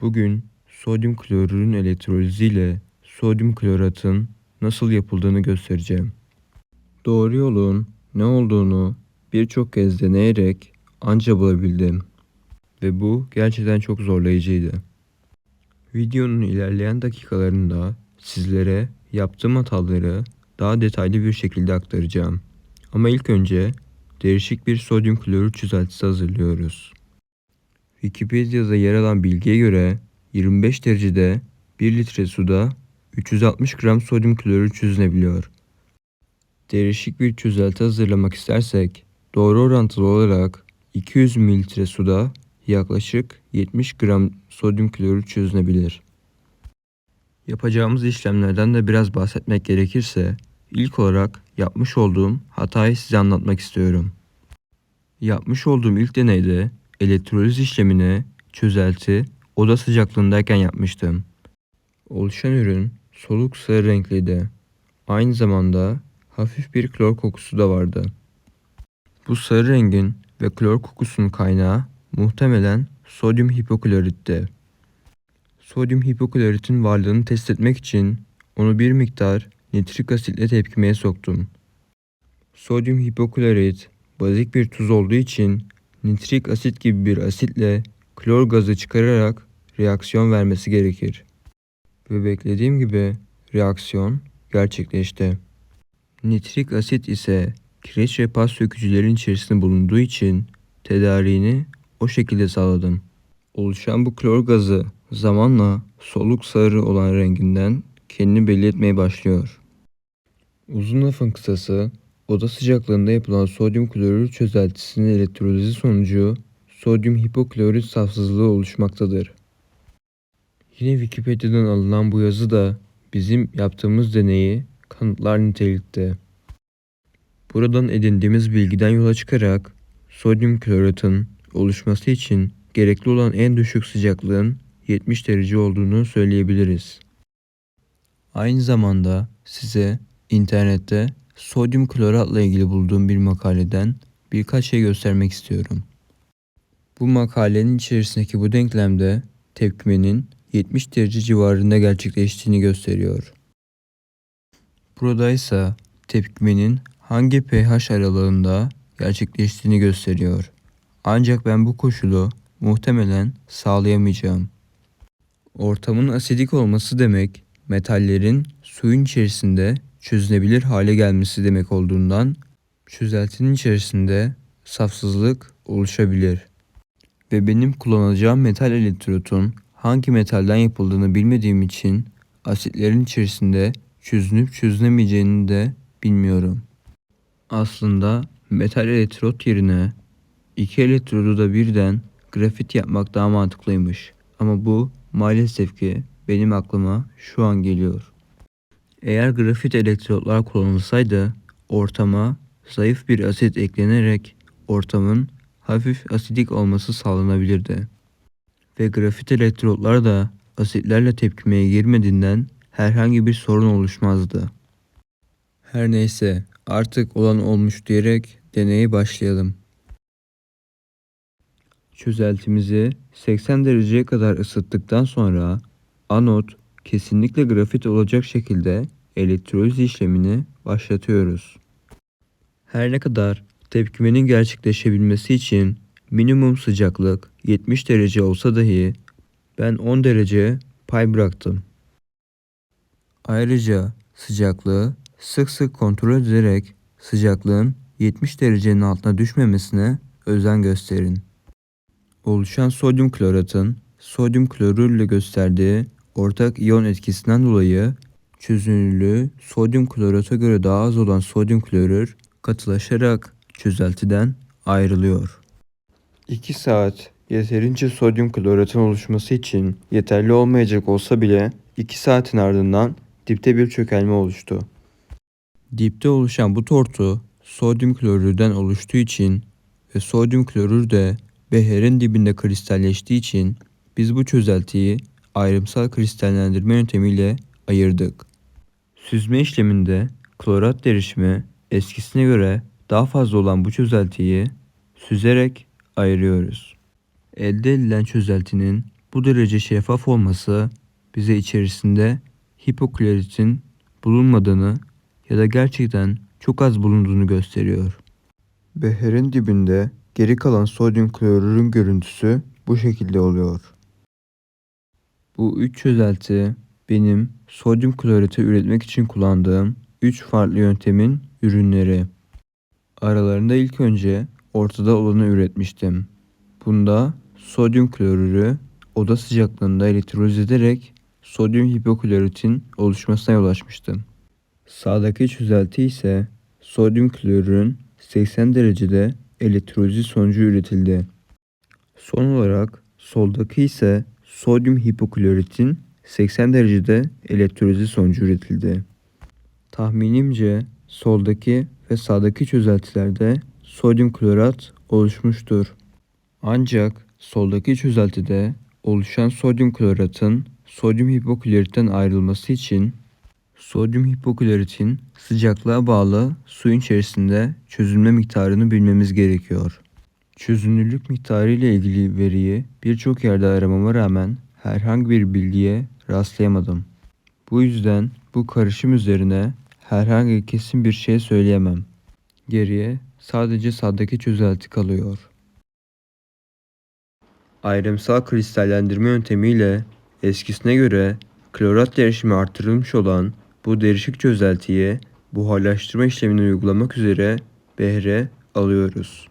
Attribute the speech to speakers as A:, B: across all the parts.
A: Bugün sodyum klorürün elektroliziyle sodyum kloratın nasıl yapıldığını göstereceğim. Doğru yolun ne olduğunu birçok kez deneyerek anca bulabildim. Ve bu gerçekten çok zorlayıcıydı. Videonun ilerleyen dakikalarında sizlere yaptığım hataları daha detaylı bir şekilde aktaracağım. Ama ilk önce değişik bir sodyum klorür çözeltisi hazırlıyoruz. Wikipedia'da yer alan bilgiye göre 25 derecede 1 litre suda 360 gram sodyum klorür çözünebiliyor. Değişik bir çözelti hazırlamak istersek doğru orantılı olarak 200 mililitre suda yaklaşık 70 gram sodyum klorür çözünebilir. Yapacağımız işlemlerden de biraz bahsetmek gerekirse ilk olarak yapmış olduğum hatayı size anlatmak istiyorum. Yapmış olduğum ilk deneyde elektroliz işlemini çözelti oda sıcaklığındayken yapmıştım. Oluşan ürün soluk sarı renkliydi. Aynı zamanda hafif bir klor kokusu da vardı. Bu sarı rengin ve klor kokusunun kaynağı muhtemelen sodyum hipokloritti. Sodyum hipokloritin varlığını test etmek için onu bir miktar nitrik asitle tepkimeye soktum. Sodyum hipoklorit bazik bir tuz olduğu için nitrik asit gibi bir asitle klor gazı çıkararak reaksiyon vermesi gerekir. Ve beklediğim gibi reaksiyon gerçekleşti. Nitrik asit ise kireç ve pas sökücülerin içerisinde bulunduğu için tedariğini o şekilde sağladım. Oluşan bu klor gazı zamanla soluk sarı olan renginden kendini belli etmeye başlıyor. Uzun lafın kısası oda sıcaklığında yapılan sodyum klorür çözeltisinin elektrolizi sonucu sodyum hipoklorit safsızlığı oluşmaktadır. Yine Wikipedia'dan alınan bu yazı da bizim yaptığımız deneyi kanıtlar nitelikte. Buradan edindiğimiz bilgiden yola çıkarak sodyum kloratın oluşması için gerekli olan en düşük sıcaklığın 70 derece olduğunu söyleyebiliriz. Aynı zamanda size internette sodyum kloratla ilgili bulduğum bir makaleden birkaç şey göstermek istiyorum. Bu makalenin içerisindeki bu denklemde tepkimenin 70 derece civarında gerçekleştiğini gösteriyor. Burada ise tepkimenin hangi pH aralığında gerçekleştiğini gösteriyor. Ancak ben bu koşulu muhtemelen sağlayamayacağım. Ortamın asidik olması demek metallerin suyun içerisinde çözünebilir hale gelmesi demek olduğundan çözeltinin içerisinde safsızlık oluşabilir. Ve benim kullanacağım metal elektrotun hangi metalden yapıldığını bilmediğim için asitlerin içerisinde çözünüp çözünemeyeceğini de bilmiyorum. Aslında metal elektrot yerine iki elektrodu da birden grafit yapmak daha mantıklıymış. Ama bu maalesef ki benim aklıma şu an geliyor. Eğer grafit elektrotlar kullanılsaydı ortama zayıf bir asit eklenerek ortamın hafif asidik olması sağlanabilirdi. Ve grafit elektrotlar da asitlerle tepkimeye girmediğinden herhangi bir sorun oluşmazdı. Her neyse artık olan olmuş diyerek deneye başlayalım. Çözeltimizi 80 dereceye kadar ısıttıktan sonra anot kesinlikle grafit olacak şekilde elektroliz işlemini başlatıyoruz. Her ne kadar tepkimenin gerçekleşebilmesi için minimum sıcaklık 70 derece olsa dahi ben 10 derece pay bıraktım. Ayrıca sıcaklığı sık sık kontrol ederek sıcaklığın 70 derecenin altına düşmemesine özen gösterin. Oluşan sodyum kloratın sodyum klorürle gösterdiği ortak iyon etkisinden dolayı çözünürlüğü sodyum klorata göre daha az olan sodyum klorür katılaşarak çözeltiden ayrılıyor. 2 saat yeterince sodyum kloratın oluşması için yeterli olmayacak olsa bile 2 saatin ardından dipte bir çökelme oluştu. Dipte oluşan bu tortu sodyum klorürden oluştuğu için ve sodyum klorür de beherin dibinde kristalleştiği için biz bu çözeltiyi ayrımsal kristallendirme yöntemiyle ayırdık. Süzme işleminde klorat derişimi eskisine göre daha fazla olan bu çözeltiyi süzerek ayırıyoruz. Elde edilen çözeltinin bu derece şeffaf olması bize içerisinde hipokloritin bulunmadığını ya da gerçekten çok az bulunduğunu gösteriyor. Beherin dibinde geri kalan sodyum klorürün görüntüsü bu şekilde oluyor. Bu üç çözelti benim sodyum kloriti üretmek için kullandığım 3 farklı yöntemin ürünleri. Aralarında ilk önce ortada olanı üretmiştim. Bunda sodyum klorürü oda sıcaklığında elektroliz ederek sodyum hipokloritin oluşmasına yol açmıştım. Sağdaki çözelti ise sodyum klorürün 80 derecede elektrolizi sonucu üretildi. Son olarak soldaki ise sodyum hipokloritin 80 derecede elektrolizi sonucu üretildi. Tahminimce soldaki ve sağdaki çözeltilerde sodyum klorat oluşmuştur. Ancak soldaki çözeltide oluşan sodyum kloratın sodyum hipokloritten ayrılması için sodyum hipokloritin sıcaklığa bağlı suyun içerisinde çözünme miktarını bilmemiz gerekiyor. Çözünürlük miktarı ile ilgili veriyi birçok yerde aramama rağmen herhangi bir bilgiye rastlayamadım. Bu yüzden bu karışım üzerine herhangi kesin bir şey söyleyemem. Geriye sadece sağdaki çözelti kalıyor. Ayrımsal kristallendirme yöntemiyle eskisine göre klorat derişimi artırılmış olan bu derişik çözeltiye buharlaştırma işlemini uygulamak üzere behre alıyoruz.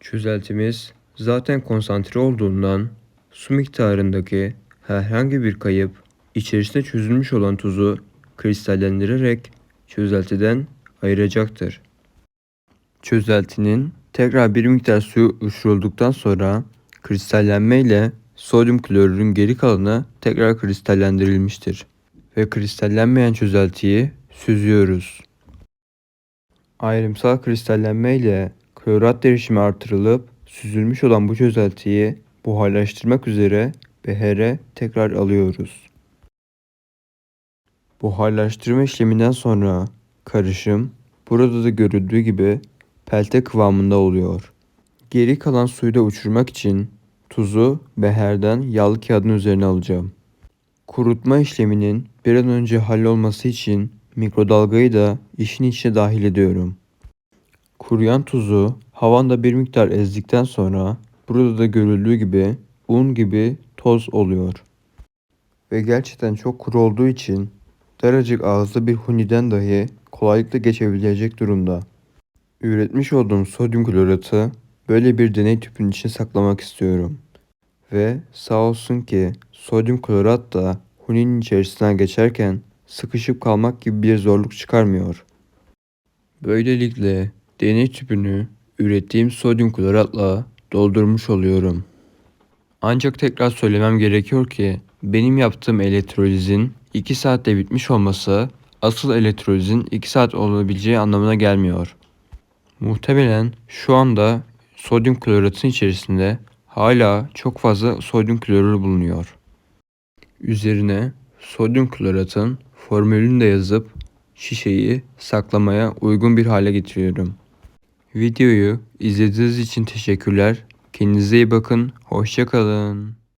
A: Çözeltimiz zaten konsantre olduğundan su miktarındaki herhangi bir kayıp içerisinde çözülmüş olan tuzu kristallendirerek çözeltiden ayıracaktır. Çözeltinin tekrar bir miktar su uçurulduktan sonra kristallenme ile sodyum klorürün geri kalanı tekrar kristallendirilmiştir ve kristallenmeyen çözeltiyi süzüyoruz. Ayrımsal kristallenme ile klorat derişimi artırılıp süzülmüş olan bu çözeltiyi buharlaştırmak üzere behere tekrar alıyoruz. Buharlaştırma işleminden sonra karışım burada da görüldüğü gibi pelte kıvamında oluyor. Geri kalan suyu da uçurmak için tuzu beherden yağlı kağıdın üzerine alacağım. Kurutma işleminin bir an önce hallolması için mikrodalgayı da işin içine dahil ediyorum. Kuruyan tuzu havanda bir miktar ezdikten sonra burada da görüldüğü gibi un gibi toz oluyor. Ve gerçekten çok kuru olduğu için daracık ağızlı bir huniden dahi kolaylıkla geçebilecek durumda. Üretmiş olduğum sodyum kloratı böyle bir deney tüpünün içine saklamak istiyorum. Ve sağ olsun ki sodyum klorat da huninin içerisinden geçerken sıkışıp kalmak gibi bir zorluk çıkarmıyor. Böylelikle deney tüpünü ürettiğim sodyum kloratla doldurmuş oluyorum. Ancak tekrar söylemem gerekiyor ki benim yaptığım elektrolizin 2 saatte bitmiş olması asıl elektrolizin 2 saat olabileceği anlamına gelmiyor. Muhtemelen şu anda sodyum kloratın içerisinde hala çok fazla sodyum klorür bulunuyor. Üzerine sodyum kloratın formülünü de yazıp şişeyi saklamaya uygun bir hale getiriyorum. Videoyu izlediğiniz için teşekkürler. Kendinize iyi bakın. Hoşçakalın.